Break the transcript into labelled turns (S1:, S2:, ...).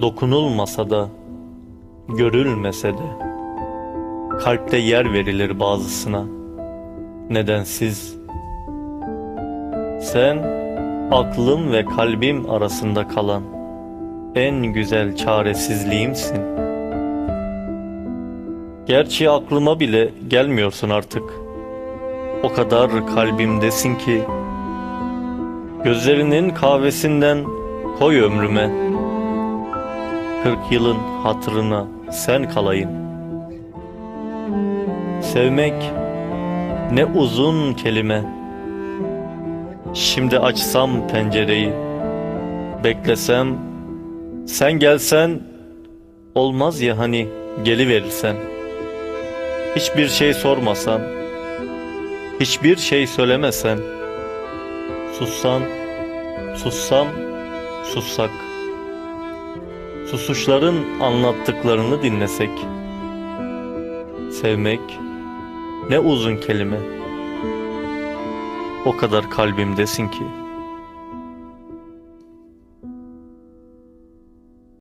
S1: Dokunulmasa da, görülmese de, kalpte yer verilir bazısına, nedensiz. Sen, aklım ve kalbim arasında kalan, en güzel çaresizliğimsin. Gerçi aklıma bile gelmiyorsun artık. O kadar kalbimdesin ki, gözlerinin kahvesinden koy ömrüme. Kırk yılın hatırına sen kalayım. Sevmek ne uzun kelime. Şimdi açsam pencereyi, beklesem, sen gelsen, olmaz ya hani geliverirsen. Hiçbir şey sormasan, hiçbir şey söylemesen, sussan, sussam, sussak. Susuşların anlattıklarını dinlesek. Sevmek ne uzun kelime. O kadar kalbimdesin ki.